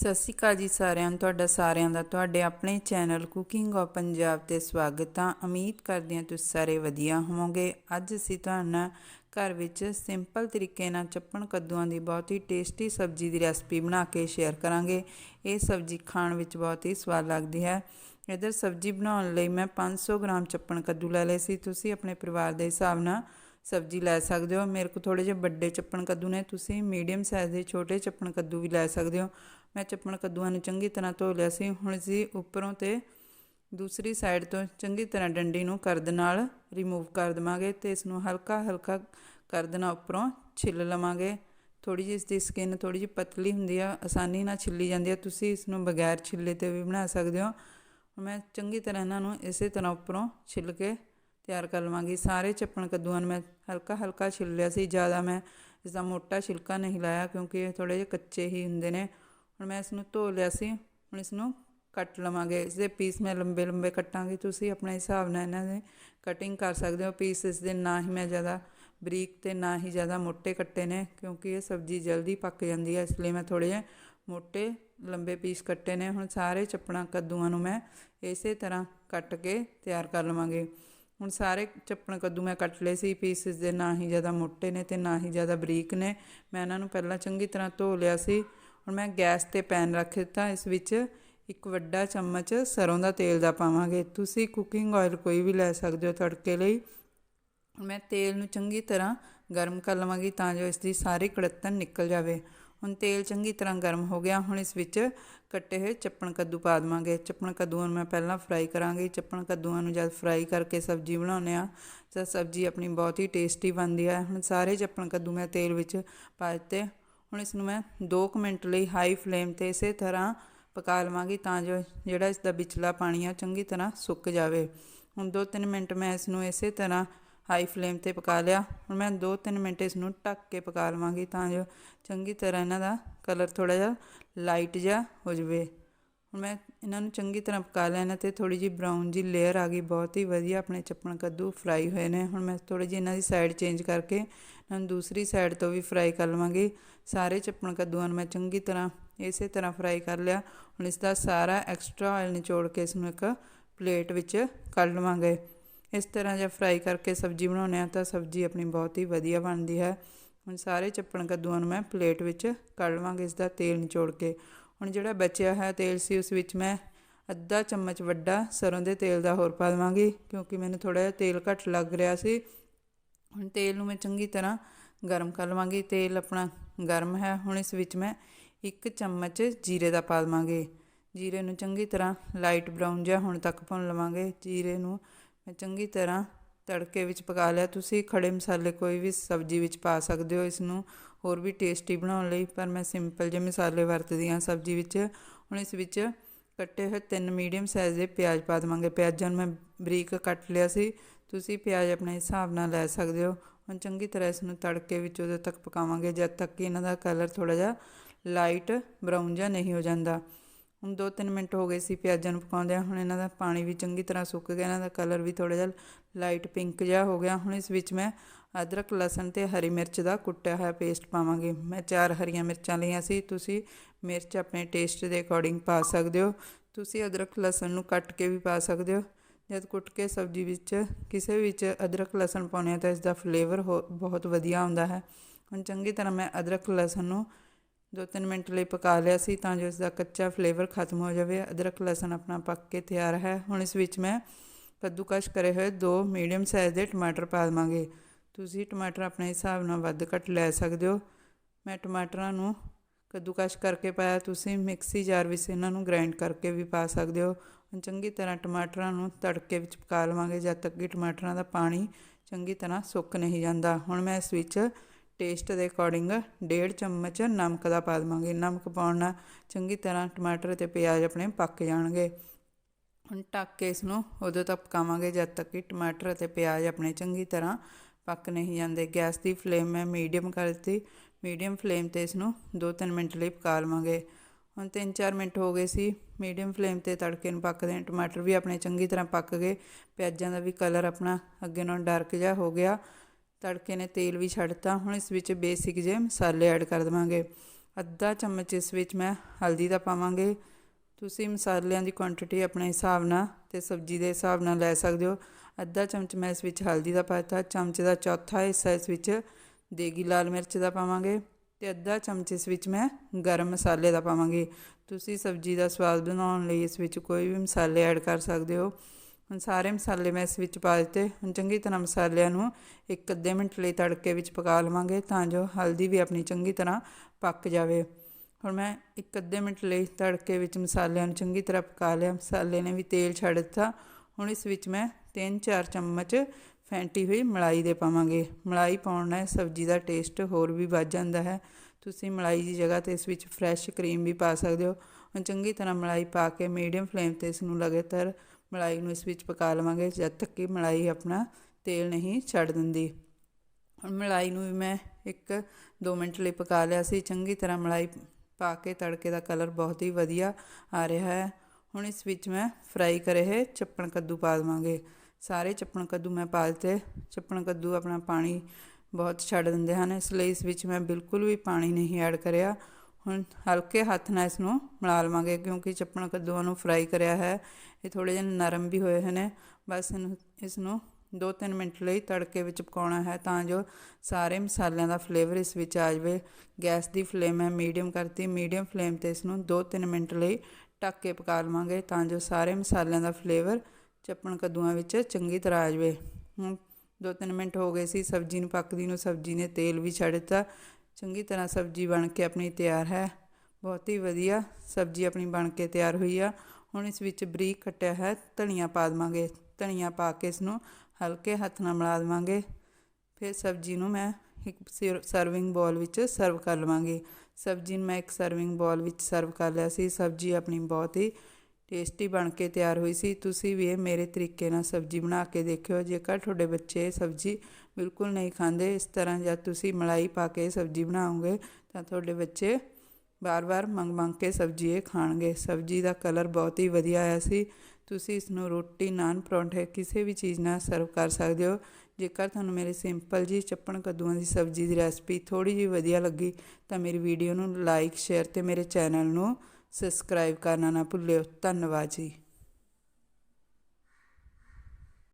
ਸਤਿ ਸ਼੍ਰੀ ਅਕਾਲ ਜੀ ਸਾਰਿਆਂ ਨੂੰ, ਤੁਹਾਡਾ ਸਾਰਿਆਂ ਦਾ, ਤੁਹਾਡੇ ਆਪਣੇ ਚੈਨਲ ਕੁਕਿੰਗ ਆਫ ਪੰਜਾਬ ਤੇ ਸਵਾਗਤ ਆ। ਉਮੀਦ ਕਰਦੇ ਹਾਂ ਤੁਸੀਂ ਸਾਰੇ ਵਧੀਆ ਹੋਵੋਗੇ। ਅੱਜ ਅਸੀਂ ਤੁਹਾਨੂੰ ਘਰ ਵਿੱਚ ਸਿੰਪਲ ਤਰੀਕੇ ਨਾਲ ਚੱਪਣ ਕੱਦੂਆਂ ਦੀ ਬਹੁਤ ਹੀ ਟੇਸਟੀ ਸਬਜ਼ੀ ਦੀ ਰੈਸਪੀ ਬਣਾ ਕੇ ਸ਼ੇਅਰ ਕਰਾਂਗੇ। ਇਹ ਸਬਜ਼ੀ ਖਾਣ ਵਿੱਚ ਬਹੁਤ ਹੀ ਸਵਾਦ ਲੱਗਦੀ ਹੈ। ਇਧਰ ਸਬਜ਼ੀ ਬਣਾਉਣ ਲਈ ਮੈਂ 500 ਗ੍ਰਾਮ ਚੱਪਣ ਕੱਦੂ ਲੈ ਲਏ ਸੀ। ਤੁਸੀਂ ਆਪਣੇ ਪਰਿਵਾਰ ਦੇ ਹਿਸਾਬ ਨਾਲ ਸਬਜ਼ੀ ਲੈ ਸਕਦੇ ਹੋ। ਮੇਰੇ ਕੋਲ ਥੋੜੇ ਜਿਹੇ ਵੱਡੇ ਚੱਪਣ ਕੱਦੂ ਨੇ। ਤੁਸੀਂ ਮੀਡੀਅਮ ਸਾਈਜ਼ ਦੇ ਛੋਟੇ ਚੱਪਣ ਕੱਦੂ ਵੀ ਲੈ ਸਕਦੇ ਹੋ। ਮੈਂ ਚੱਪਣ ਕੱਦੂਆਂ ਨੂੰ ਚੰਗੀ ਤਰ੍ਹਾਂ ਧੋ ਲਿਆ ਸੀ। ਹੁਣ ਅਸੀਂ ਉੱਪਰੋਂ ਤੇ ਦੂਸਰੀ ਸਾਈਡ ਤੋਂ ਚੰਗੀ ਤਰ੍ਹਾਂ ਡੰਡੀ ਨੂੰ ਕਰਦ ਨਾਲ ਰਿਮੂਵ ਕਰ ਦਵਾਂਗੇ ਤੇ ਇਸ ਨੂੰ ਹਲਕਾ ਹਲਕਾ ਕਰਦ ਨਾਲ ਉੱਪਰੋਂ ਛਿੱਲ ਲਵਾਂਗੇ। ਥੋੜੀ ਜਿਹੀ ਇਸ ਦੀ ਸਕਿਨ ਥੋੜੀ ਜਿਹੀ ਪਤਲੀ ਹੁੰਦੀ ਆ, ਆਸਾਨੀ ਨਾਲ ਛਿੱਲੀ ਜਾਂਦੀ ਆ। ਤੁਸੀਂ ਇਸ ਨੂੰ ਬਗੈਰ ਛਿੱਲੇ ਤੇ ਵੀ ਬਣਾ ਸਕਦੇ ਹੋ। ਮੈਂ ਚੰਗੀ ਤਰ੍ਹਾਂ ਇਹਨਾਂ ਨੂੰ ਇਸੇ ਤਰ੍ਹਾਂ ਉੱਪਰੋਂ ਛਿੱਲ ਕੇ ਤਿਆਰ ਕਰ ਲਵਾਂਗੀ। ਸਾਰੇ ਚੱਪਣ ਕੱਦੂਆਂ ਨੂੰ ਮੈਂ ਹਲਕਾ ਹਲਕਾ ਛਿਲ ਲਿਆ ਸੀ। ਜ਼ਿਆਦਾ ਮੈਂ ਇਸ ਦਾ ਮੋਟਾ ਛਿਲਕਾ ਨਹੀਂ ਲਾਇਆ ਕਿਉਂਕਿ ਇਹ ਥੋੜੇ ਜਿਹੇ ਕੱਚੇ ਹੀ ਹੁੰਦੇ ਨੇ। ਹੁਣ ਮੈਂ ਇਸ ਨੂੰ ਧੋ ਲਿਆ ਸੀ। ਹੁਣ ਇਸ ਨੂੰ ਕੱਟ ਲਵਾਂਗੇ। ਇਸ ਦੇ ਪੀਸ ਮੈਂ ਲੰਬੇ ਲੰਬੇ ਕੱਟਾਂਗੀ। ਤੁਸੀਂ ਆਪਣੇ ਹਿਸਾਬ ਨਾਲ ਇਹਨਾਂ ਦੇ ਕਟਿੰਗ ਕਰ ਸਕਦੇ ਹੋ। ਪੀਸ ਇਸ ਦੇ ਨਾ ਹੀ ਮੈਂ ਜ਼ਿਆਦਾ ਬਰੀਕ ਤੇ ਨਾ ਹੀ ਜ਼ਿਆਦਾ ਮੋٹے ਕੱਟੇ ਨੇ ਕਿਉਂਕਿ ਇਹ ਸਬਜ਼ੀ ਜਲਦੀ ਪੱਕ ਜਾਂਦੀ ਹੈ। ਇਸ ਲਈ ਮੈਂ ਥੋੜੇ ਜਿਹੇ ਮੋٹے ਲੰਬੇ ਪੀਸ ਕੱਟੇ ਨੇ। ਹੁਣ ਸਾਰੇ ਚੱਪਣਾ ਕੱਦੂਆਂ ਨੂੰ ਮੈਂ ਇਸੇ ਤਰ੍ਹਾਂ ਕੱਟ ਕੇ ਤਿਆਰ ਕਰ ਲਵਾਂਗੇ। ਹੁਣ ਸਾਰੇ ਚੱਪਣ ਕੱਦੂ ਮੈਂ ਕੱਟ ਲਏ ਸੀ, ਪੀਸਿਸ ਦੇ ਨਾ ਹੀ ਜ਼ਿਆਦਾ ਮੋਟੇ ਨੇ ਤੇ ਨਾ ਹੀ ਜ਼ਿਆਦਾ ਬਰੀਕ ਨੇ। ਮੈਂ ਇਹਨਾਂ ਨੂੰ ਪਹਿਲਾਂ ਚੰਗੀ ਤਰ੍ਹਾਂ ਧੋ ਲਿਆ ਸੀ। ਹੁਣ ਮੈਂ ਗੈਸ ਤੇ ਪੈਨ ਰੱਖ ਦਿੱਤਾ। ਇਸ ਵਿੱਚ ਇੱਕ ਵੱਡਾ ਚਮਚ ਸਰੋਂ ਦਾ ਤੇਲ ਦਾ ਪਾਵਾਂਗੇ। ਤੁਸੀਂ ਕੁਕਿੰਗ ਆਇਲ ਕੋਈ ਵੀ ਲੈ ਸਕਦੇ ਹੋ ਤੜਕੇ ਲਈ। ਮੈਂ ਤੇਲ ਨੂੰ ਚੰਗੀ ਤਰ੍ਹਾਂ ਗਰਮ ਕਰ ਲਵਾਂਗੀ ਤਾਂ ਜੋ ਇਸ ਦੀ ਸਾਰੀ ਕੜਤਨ ਨਿਕਲ ਜਾਵੇ। ਹੁਣ ਤੇਲ ਚੰਗੀ ਤਰ੍ਹਾਂ ਗਰਮ ਹੋ ਗਿਆ, ਹੁਣ ਇਸ ਵਿੱਚ ਕੱਟੇ ਹੋਏ ਚੱਪਣ ਕੱਦੂ ਪਾ ਦਵਾਂਗੇ। ਚੱਪਣ ਕੱਦੂਆਂ ਨੂੰ ਮੈਂ ਪਹਿਲਾਂ ਫਰਾਈ ਕਰਾਂਗੀ। ਚੱਪਣ ਕੱਦੂਆਂ ਨੂੰ ਜਦ ਫਰਾਈ ਕਰਕੇ ਸਬਜ਼ੀ ਬਣਾਉਂਦੇ ਆ ਤਾਂ ਸਬਜ਼ੀ ਆਪਣੀ ਬਹੁਤ ਹੀ ਟੇਸਟੀ ਬਣਦੀ ਹੈ। ਹੁਣ ਸਾਰੇ ਚੱਪਣ ਕੱਦੂ ਮੈਂ ਤੇਲ ਵਿੱਚ ਪਾ ਦਿੱਤੇ। ਹੁਣ ਇਸ ਨੂੰ ਮੈਂ 2 ਮਿੰਟ ਲਈ ਹਾਈ ਫਲੇਮ ਤੇ ਇਸੇ ਤਰ੍ਹਾਂ ਪਕਾ ਲਵਾਂਗੀ ਤਾਂ ਜੋ ਜਿਹੜਾ ਇਸ ਦਾ ਵਿਚਲਾ ਪਾਣੀ ਆ ਚੰਗੀ ਤਰ੍ਹਾਂ ਸੁੱਕ ਜਾਵੇ। ਹੁਣ 2-3 ਮਿੰਟ ਮੈਂ ਇਸ ਨੂੰ ਇਸੇ ਤਰ੍ਹਾਂ ਹਾਈ ਫਲੇਮ ਤੇ ਪਕਾ ਲਿਆ। ਹੁਣ ਮੈਂ 2-3 ਮਿੰਟ ਇਸ ਨੂੰ ਢੱਕ ਕੇ ਪਕਾ ਲਵਾਂਗੀ ਤਾਂ ਜੋ ਚੰਗੀ ਤਰ੍ਹਾਂ ਇਹਨਾਂ ਦਾ ਕਲਰ ਥੋੜਾ ਜਿਹਾ ਲਾਈਟ ਜਿਹਾ ਹੋ ਜਾਵੇ। ਹੁਣ ਮੈਂ ਇਹਨਾਂ ਨੂੰ ਚੰਗੀ ਤਰ੍ਹਾਂ ਪਕਾ ਲਿਆ। ਇਹਨਾਂ ਤੇ ਥੋੜੀ ਜਿਹੀ ਬਰਾਊਨ ਜੀ ਲੇਅਰ ਆ ਗਈ। ਬਹੁਤ ਹੀ ਵਧੀਆ ਆਪਣੇ ਚੱਪਣ ਕੱਦੂ ਫਰਾਈ ਹੋਏ ਨੇ। ਹੁਣ ਮੈਂ ਥੋੜੀ ਜਿਹੀ ਇਹਨਾਂ ਦੀ ਸਾਈਡ ਚੇਂਜ ਕਰਕੇ ਇਹਨਾਂ ਨੂੰ ਦੂਸਰੀ ਸਾਈਡ ਤੋਂ ਵੀ ਫਰਾਈ ਕਰ ਲਵਾਂਗੀ। ਸਾਰੇ ਚੱਪਣ ਕੱਦੂਆਂ ਨੂੰ ਮੈਂ ਚੰਗੀ ਤਰ੍ਹਾਂ ਇਸੇ ਤਰ੍ਹਾਂ ਫਰਾਈ ਕਰ ਲਿਆ। ਹੁਣ ਇਸ ਦਾ ਸਾਰਾ ਐਕਸਟਰਾ ਆਇਲ ਨਿਚੋੜ ਕੇ ਇਸ ਨੂੰ ਇੱਕ ਪਲੇਟ ਵਿੱਚ ਕੱਢ ਲਵਾਂਗੇ। ਇਸ ਤਰ੍ਹਾਂ ਜੇ ਫਰਾਈ ਕਰਕੇ ਸਬਜ਼ੀ ਬਣਾਉਂਦੇ ਆ ਤਾਂ ਸਬਜ਼ੀ ਆਪਣੀ ਬਹੁਤ ਹੀ ਵਧੀਆ ਬਣਦੀ ਹੈ। ਹੁਣ ਸਾਰੇ ਚੱਪਣ ਕੱਦੂਆਂ ਨੂੰ ਮੈਂ ਪਲੇਟ ਵਿੱਚ ਕੱਢ ਲਵਾਂਗੀ ਇਸ ਦਾ ਤੇਲ ਨਿਚੋੜ ਕੇ। ਹੁਣ ਜਿਹੜਾ ਬਚਿਆ ਹੈ ਤੇਲ ਸੀ, ਉਸ ਵਿੱਚ ਮੈਂ ਅੱਧਾ ਚਮਚ ਵੱਡਾ ਸਰੋਂ ਦੇ ਤੇਲ ਦਾ ਹੋਰ ਪਾ ਦਵਾਂਗੀ ਕਿਉਂਕਿ ਮੈਨੂੰ ਥੋੜਾ ਜਿਹਾ ਤੇਲ ਘੱਟ ਲੱਗ ਰਿਹਾ ਸੀ। ਹੁਣ ਤੇਲ ਨੂੰ ਮੈਂ ਚੰਗੀ ਤਰ੍ਹਾਂ ਗਰਮ ਕਰ ਲਵਾਂਗੀ। ਤੇਲ ਆਪਣਾ ਗਰਮ ਹੈ, ਹੁਣ ਇਸ ਵਿੱਚ ਮੈਂ ਇੱਕ ਚਮਚ ਜੀਰੇ ਦਾ ਪਾ ਦਵਾਂਗੇ ਜੀਰੇ ਨੂੰ ਚੰਗੀ ਤਰ੍ਹਾਂ ਲਾਈਟ ਬਰਾਊਨ ਜਿਹਾ ਹੁਣ ਤੱਕ ਭੁੰਨ ਲਵਾਂਗੇ। ਜੀਰੇ ਨੂੰ ਮੈਂ ਚੰਗੀ ਤਰ੍ਹਾਂ ਤੜਕੇ ਵਿੱਚ ਪਕਾ ਲਿਆ। ਤੁਸੀਂ ਖੜੇ ਮਸਾਲੇ ਕੋਈ ਵੀ ਸਬਜ਼ੀ ਵਿੱਚ ਪਾ ਸਕਦੇ ਹੋ ਇਸ ਨੂੰ ਹੋਰ ਵੀ ਟੇਸਟੀ ਬਣਾਉਣ ਲਈ। ਪਰ ਮੈਂ ਸਿੰਪਲ ਜਿਹੇ ਮਸਾਲੇ ਵਰਤਦੀ ਹਾਂ ਸਬਜ਼ੀ ਵਿੱਚ। ਹੁਣ ਇਸ ਵਿੱਚ ਕੱਟੇ ਹੋਏ ਤਿੰਨ ਮੀਡੀਅਮ ਸਾਈਜ਼ ਦੇ ਪਿਆਜ਼ ਪਾ ਦਵਾਂਗੇ। ਪਿਆਜ਼ਾਂ ਨੂੰ ਮੈਂ ਬਰੀਕ ਕੱਟ ਲਿਆ ਸੀ। ਤੁਸੀਂ ਪਿਆਜ਼ ਆਪਣੇ ਹਿਸਾਬ ਨਾਲ ਲੈ ਸਕਦੇ ਹੋ। ਹੁਣ ਚੰਗੀ ਤਰ੍ਹਾਂ ਇਸ ਨੂੰ ਤੜਕੇ ਵਿੱਚ ਉਦੋਂ ਤੱਕ ਪਕਾਵਾਂਗੇ, ਜਦ ਤੱਕ ਕਿ ਇਹਨਾਂ ਦਾ ਕਲਰ ਥੋੜਾ ਜਿਹਾ ਲਾਈਟ ਬਰਾਊਨ ਜਿਹਾ ਨਹੀਂ ਹੋ ਜਾਂਦਾ। ਹੁਣ 2-3 ਮਿੰਟ ਹੋ ਗਏ ਸੀ ਪਿਆਜ਼ਾਂ ਨੂੰ ਪਕਾਉਂਦਿਆਂ, ਹੁਣ ਇਹਨਾਂ ਦਾ ਪਾਣੀ ਵੀ ਚੰਗੀ ਤਰ੍ਹਾਂ ਸੁੱਕ ਗਿਆ, ਇਹਨਾਂ ਦਾ ਕਲਰ ਵੀ ਥੋੜਾ ਜਿਹਾ ਲਾਈਟ ਪਿੰਕ ਜਿਹਾ ਹੋ ਗਿਆ। ਹੁਣ ਇਸ ਵਿੱਚ ਮੈਂ ਅਦਰਕ, ਲਸਣ ਤੇ ਹਰੀ ਮਿਰਚ ਦਾ ਕੁੱਟਿਆ ਹੋਇਆ ਪੇਸਟ ਪਾਵਾਂਗੇ। ਮੈਂ ਚਾਰ ਹਰੀਆਂ ਮਿਰਚਾਂ ਲਈਆਂ ਸੀ, ਤੁਸੀਂ ਮਿਰਚ ਆਪਣੇ ਟੇਸਟ ਦੇ ਅਕੋਰਡਿੰਗ ਪਾ ਸਕਦੇ ਹੋ। ਤੁਸੀਂ ਅਦਰਕ, ਲਸਣ ਨੂੰ ਕੱਟ ਕੇ ਵੀ ਪਾ ਸਕਦੇ ਹੋ। ਜਦ ਕੁੱਟ ਕੇ ਸਬਜ਼ੀ ਵਿੱਚ, ਕਿਸੇ ਵਿੱਚ ਅਦਰਕ, ਲਸਣ ਪਾਉਂਦੇ ਪਾਉਣੇ ਤਾਂ ਇਸ ਦਾ ਫਲੇਵਰ ਬਹੁਤ ਵਧੀਆ ਆਉਂਦਾ ਹੈ। ਹੁਣ ਚੰਗੀ ਤਰ੍ਹਾਂ ਮੈਂ ਅਦਰਕ, ਲਸਣ ਨੂੰ ਦੋ ਤਿੰਨ ਮਿੰਟ ਲਈ ਪਕਾ ਲਿਆ ਸੀ ਤਾਂ ਜੋ ਇਸ ਦਾ ਕੱਚਾ ਫਲੇਵਰ ਖਤਮ ਹੋ ਜਾਵੇ। ਅਦਰਕ, ਲਸਣ ਆਪਣਾ ਪੱਕ ਕੇ ਤਿਆਰ ਹੈ। ਹੁਣ ਇਸ ਵਿੱਚ ਮੈਂ ਕੱਦੂਕਸ਼ ਕਰੇ ਹੋਏ ਦੋ ਮੀਡੀਅਮ ਸਾਈਜ਼ ਦੇ ਟਮਾਟਰ ਪਾ ਦਵਾਂਗੇ। ਤੁਸੀਂ ਟਮਾਟਰ ਆਪਣੇ ਹਿਸਾਬ ਨਾਲ ਵੱਧ ਘੱਟ ਲੈ ਸਕਦੇ ਹੋ। ਮੈਂ ਟਮਾਟਰਾਂ ਨੂੰ ਕੱਦੂਕਸ਼ ਕਰਕੇ ਪਾਇਆ। ਤੁਸੀਂ ਮਿਕਸੀ ਜਾਰ ਵਿੱਚ ਇਹਨਾਂ ਨੂੰ ਗ੍ਰਾਈਂਡ ਕਰਕੇ ਵੀ ਪਾ ਸਕਦੇ ਹੋ। ਹੁਣ ਚੰਗੀ ਤਰ੍ਹਾਂ ਟਮਾਟਰਾਂ ਨੂੰ ਤੜਕੇ ਵਿੱਚ ਪਕਾ ਲਵਾਂਗੇ। ਜਦ ਤੱਕ ਕਿ ਟਮਾਟਰਾਂ ਦਾ ਪਾਣੀ ਚੰਗੀ ਤਰ੍ਹਾਂ ਸੁੱਕ ਨਹੀਂ ਜਾਂਦਾ। ਹੁਣ ਮੈਂ ਇਸ ਵਿੱਚ ਟੇਸਟ ਦੇ ਅਕੋਰਡਿੰਗ ਡੇਢ ਚਮਚ ਨਮਕ ਦਾ ਪਾ ਦਵਾਂਗੇ। ਨਮਕ ਪਾਉਣ ਨਾਲ ਚੰਗੀ ਤਰ੍ਹਾਂ ਟਮਾਟਰ ਤੇ ਪਿਆਜ਼ ਆਪਣੇ ਪੱਕ ਜਾਣਗੇ। ਹੁਣ ਟੱਕ ਕੇ ਇਸ ਨੂੰ ਉਦੋਂ ਤੱਕ ਪਕਾਵਾਂਗੇ ਜਦ ਤੱਕ ਕਿ ਟਮਾਟਰ ਅਤੇ ਪਿਆਜ਼ ਆਪਣੇ ਚੰਗੀ ਤਰ੍ਹਾਂ ਪੱਕ ਨਹੀਂ ਜਾਂਦੇ। ਗੈਸ ਦੀ ਫਲੇਮ ਮੈਂ ਮੀਡੀਅਮ ਕਰ ਦਿੱਤੀ। ਮੀਡੀਅਮ ਫਲੇਮ ਤੇ ਇਸ ਨੂੰ 2-3 ਮਿੰਟ ਲਈ ਪਕਾ ਲਵਾਂਗੇ। ਹੁਣ 3-4 ਮਿੰਟ ਹੋ ਗਏ ਸੀ। ਮੀਡੀਅਮ ਫਲੇਮ ਤੇ ਤੜਕੇ ਨੂੰ ਪੱਕਦੇ ਟਮਾਟਰ ਵੀ ਆਪਣੇ ਚੰਗੀ ਤਰ੍ਹਾਂ ਪੱਕ ਗਏ। ਪਿਆਜ਼ਾਂ ਦਾ ਵੀ ਕਲਰ ਆਪਣਾ ਅੱਗੇ ਨਾਲੋਂ ਡਾਰਕ ਜਿਹਾ ਹੋ ਗਿਆ। ਤੜਕੇ ਨੇ ਤੇਲ ਵੀ ਛੱਡਤਾ। ਹੁਣ ਇਸ ਵਿੱਚ ਬੇਸਿਕ ਜੇ ਮਸਾਲੇ ਐਡ ਕਰ ਦਵਾਂਗੇ। ਅੱਧਾ ਚਮਚ ਇਸ ਵਿੱਚ ਮੈਂ ਹਲਦੀ ਦਾ ਪਾਵਾਂਗੇ। ਤੁਸੀਂ ਮਸਾਲਿਆਂ ਦੀ ਕੁਆਂਟੀਟੀ ਆਪਣੇ ਹਿਸਾਬ ਨਾਲ ਤੇ ਸਬਜ਼ੀ ਦੇ ਹਿਸਾਬ ਨਾਲ ਲੈ ਸਕਦੇ ਹੋ। ਅੱਧਾ ਚਮਚ ਮੈਂ ਇਸ ਵਿੱਚ ਹਲਦੀ ਦਾ ਪਾਤਾ। ਚਮਚ ਦਾ ਚੌਥਾ ਹਿੱਸਾ ਇਸ ਵਿੱਚ ਦੇਗੀ ਲਾਲ ਮਿਰਚ ਦਾ ਪਾਵਾਂਗੇ ਤੇ ਅੱਧਾ ਚਮਚ ਇਸ ਵਿੱਚ ਮੈਂ ਗਰਮ ਮਸਾਲੇ ਦਾ ਪਾਵਾਂਗੇ। ਤੁਸੀਂ ਸਬਜ਼ੀ ਦਾ ਸਵਾਦ ਬਣਾਉਣ ਲਈ ਇਸ ਵਿੱਚ ਕੋਈ ਵੀ ਮਸਾਲੇ ਐਡ ਕਰ ਸਕਦੇ ਹੋ। ਹੁਣ ਸਾਰੇ ਮਸਾਲੇ ਮੈਂ ਇਸ ਵਿੱਚ ਪਾ ਦਿੱਤੇ। ਹੁਣ ਚੰਗੀ ਤਰ੍ਹਾਂ ਮਸਾਲਿਆਂ ਨੂੰ ਇੱਕ ਅੱਧੇ ਮਿੰਟ ਲਈ ਤੜਕੇ ਵਿੱਚ ਪਕਾ ਲਵਾਂਗੇ ਤਾਂ ਜੋ ਹਲਦੀ ਵੀ ਆਪਣੀ ਚੰਗੀ ਤਰ੍ਹਾਂ ਪੱਕ ਜਾਵੇ। ਹੁਣ ਮੈਂ ਇੱਕ ਅੱਧੇ ਮਿੰਟ ਲਈ ਤੜਕੇ ਵਿੱਚ ਮਸਾਲਿਆਂ ਨੂੰ ਚੰਗੀ ਤਰ੍ਹਾਂ ਪਕਾ ਲਿਆ। ਮਸਾਲੇ ਨੇ ਵੀ ਤੇਲ ਛੱਡ ਦਿੱਤਾ। ਹੁਣ ਇਸ ਵਿੱਚ ਮੈਂ 3-4 ਚਮਚ ਫੈਂਟੀ ਹੋਈ ਮਲਾਈ ਦੇ ਪਾਵਾਂਗੇ। ਮਲਾਈ ਪਾਉਣ ਨਾਲ ਸਬਜ਼ੀ ਦਾ ਟੇਸਟ ਹੋਰ ਵੀ ਵੱਧ ਜਾਂਦਾ ਹੈ। ਤੁਸੀਂ ਮਲਾਈ ਦੀ ਜਗ੍ਹਾ ਤੇ ਇਸ ਵਿੱਚ ਫਰੈਸ਼ ਕਰੀਮ ਵੀ ਪਾ ਸਕਦੇ ਹੋ। ਹੁਣ ਚੰਗੀ ਤਰ੍ਹਾਂ ਮਲਾਈ ਪਾ ਕੇ ਮੀਡੀਅਮ ਫਲੇਮ ਤੇ ਇਸ ਨੂੰ ਲਗਾਤਾਰ ਮਲਾਈ ਨੂੰ ਇਸ ਵਿੱਚ ਪਕਾ ਲਵਾਂਗੇ, ਜਦ ਤੱਕ ਕਿ ਮਲਾਈ ਆਪਣਾ ਤੇਲ ਨਹੀਂ ਛੱਡ ਦਿੰਦੀ। ਹੁਣ ਮਲਾਈ ਨੂੰ ਵੀ ਮੈਂ ਇੱਕ 2 ਮਿੰਟ ਲਈ ਪਕਾ ਲਿਆ ਸੀ। ਚੰਗੀ ਤਰ੍ਹਾਂ ਮਲਾਈ ਪਾ ਕੇ ਤੜਕੇ ਦਾ ਕਲਰ ਬਹੁਤ ਹੀ ਵਧੀਆ ਆ ਰਿਹਾ ਹੈ। ਹੁਣ ਇਸ ਵਿੱਚ ਮੈਂ ਫਰਾਈ ਕਰੇ ਹੈ ਚੱਪਣ ਕੱਦੂ ਪਾ ਦੇਵਾਂਗੇ। ਸਾਰੇ ਚੱਪਣ ਕੱਦੂ ਮੈਂ ਪਾ ਦਿੱਤੇ। ਚੱਪਣ ਕੱਦੂ ਆਪਣਾ ਪਾਣੀ ਬਹੁਤ ਛੱਡ ਦਿੰਦੇ ਹਨ। ਇਸ ਲਈ ਇਸ ਵਿੱਚ ਮੈਂ ਬਿਲਕੁਲ ਵੀ ਪਾਣੀ ਨਹੀਂ ਐਡ ਕਰਿਆ। ਹੁਣ ਹਲਕੇ ਹੱਥ ਨਾਲ ਇਸ ਨੂੰ ਮਿਲਾ ਲਵਾਂਗੇ ਕਿਉਂਕਿ ਚੱਪਣ ਕੱਦੂਆਂ ਨੂੰ ਫਰਾਈ ਕਰਿਆ ਹੈ। ਇਹ ਥੋੜੇ ਜਿਹੇ ਨਰਮ ਵੀ ਹੋਏ ਹਨ ਬਸ ਇਸ ਨੂੰ 2-3 ਮਿੰਟ ਲਈ ਤੜਕੇ ਵਿੱਚ ਪਕਾਉਣਾ ਹੈ ਤਾਂ ਜੋ ਸਾਰੇ ਮਸਾਲਿਆਂ ਦਾ ਫਲੇਵਰ ਇਸ ਵਿੱਚ ਆ ਜਾਵੇ। ਗੈਸ ਦੀ ਫਲੇਮ ਹੈ ਮੀਡੀਅਮ ਕਰਤੀ। ਮੀਡੀਅਮ ਫਲੇਮ ਤੇ ਇਸ ਨੂੰ 2-3 ਮਿੰਟ ਲਈ ਢੱਕ ਕੇ ਪਕਾ ਲਵਾਂਗੇ ਤਾਂ ਜੋ ਸਾਰੇ ਮਸਾਲਿਆਂ ਦਾ ਫਲੇਵਰ ਚੱਪਣ ਕੱਦੂਆਂ ਵਿੱਚ ਚੰਗੀ ਤਰ੍ਹਾਂ ਆ ਜਾਵੇ। ਹੁਣ 2-3 ਮਿੰਟ ਹੋ ਗਏ ਸੀ। ਸਬਜ਼ੀ ਨੂੰ ਪੱਕਦੀ ਨੂੰ ਸਬਜ਼ੀ ਨੇ ਤੇਲ ਵੀ ਛੱਡ ਦਿੱਤਾ। ਚੰਗੀ ਤਰ੍ਹਾਂ ਸਬਜ਼ੀ ਬਣ ਕੇ ਆਪਣੀ ਤਿਆਰ ਹੈ। ਬਹੁਤ ਹੀ ਵਧੀਆ ਸਬਜ਼ੀ ਆਪਣੀ ਬਣ ਕੇ ਤਿਆਰ ਹੋਈ ਆ। ਹੁਣ ਇਸ ਵਿੱਚ ਬਰੀਕ ਕੱਟਿਆ ਹੈ, ਧਨੀਆ ਪਾ ਦੇਵਾਂਗੇ। ਧਨੀਆ ਪਾ ਕੇ ਇਸ ਨੂੰ ਹਲਕੇ ਹੱਥ ਨਾਲ ਮਿਲਾ ਦੇਵਾਂਗੇ। ਫਿਰ ਸਬਜ਼ੀ ਨੂੰ ਮੈਂ ਇੱਕ ਸਰਵਿੰਗ ਬੋਲ ਵਿੱਚ ਸਰਵ ਕਰ ਲਵਾਂਗੀ। ਸਬਜ਼ੀ ਨੂੰ ਮੈਂ ਇੱਕ ਸਰਵਿੰਗ ਬੋਲ ਵਿੱਚ ਸਰਵ ਕਰ ਲਿਆ ਸੀ। ਸਬਜ਼ੀ ਆਪਣੀ ਬਹੁਤ ਹੀ ਟੇਸਟੀ ਬਣ ਕੇ ਤਿਆਰ ਹੋਈ ਸੀ। ਤੁਸੀਂ ਵੀ ਇਹ ਮੇਰੇ ਤਰੀਕੇ ਨਾਲ ਸਬਜ਼ੀ ਬਣਾ ਕੇ ਦੇਖਿਓ। ਜੇਕਰ ਤੁਹਾਡੇ ਬੱਚੇ ਸਬਜ਼ੀ ਬਿਲਕੁਲ ਨਹੀਂ ਖਾਂਦੇ, ਇਸ ਤਰ੍ਹਾਂ ਜਦ ਤੁਸੀਂ ਮਲਾਈ ਪਾ ਕੇ ਸਬਜ਼ੀ ਬਣਾਓਗੇ, ਤਾਂ ਤੁਹਾਡੇ ਬੱਚੇ ਬਾਰ-ਬਾਰ ਮੰਗ-ਮੰਗ ਕੇ ਸਬਜ਼ੀ ਇਹ ਖਾਣਗੇ। ਸਬਜ਼ੀ ਦਾ ਕਲਰ ਬਹੁਤ ਹੀ ਵਧੀਆ ਆਇਆ ਸੀ। ਤੁਸੀਂ ਇਸ ਨੂੰ ਰੋਟੀ, ਨਾਨ, ਪਰੌਂਠੇ ਕਿਸੇ ਵੀ ਚੀਜ਼ ਨਾਲ ਸਰਵ ਕਰ ਸਕਦੇ ਹੋ। ਜੇਕਰ ਤੁਹਾਨੂੰ ਮੇਰੇ ਸਿੰਪਲ ਜੀ ਚੱਪਣ ਕੱਦੂਆਂ ਦੀ ਸਬਜ਼ੀ ਦੀ ਰੈਸਪੀ ਥੋੜੀ ਜਿਹੀ ਵਧੀਆ ਲੱਗੀ, ਤਾਂ ਮੇਰੀ ਵੀਡੀਓ ਨੂੰ ਲਾਈਕ, ਸ਼ੇਅਰ ਤੇ ਮੇਰੇ ਚੈਨਲ ਨੂੰ ਸਬਸਕ੍ਰਾਈਬ ਕਰਨਾ ਨਾ ਭੁੱਲਿਓ। ਧੰਨਵਾਦ ਜੀ।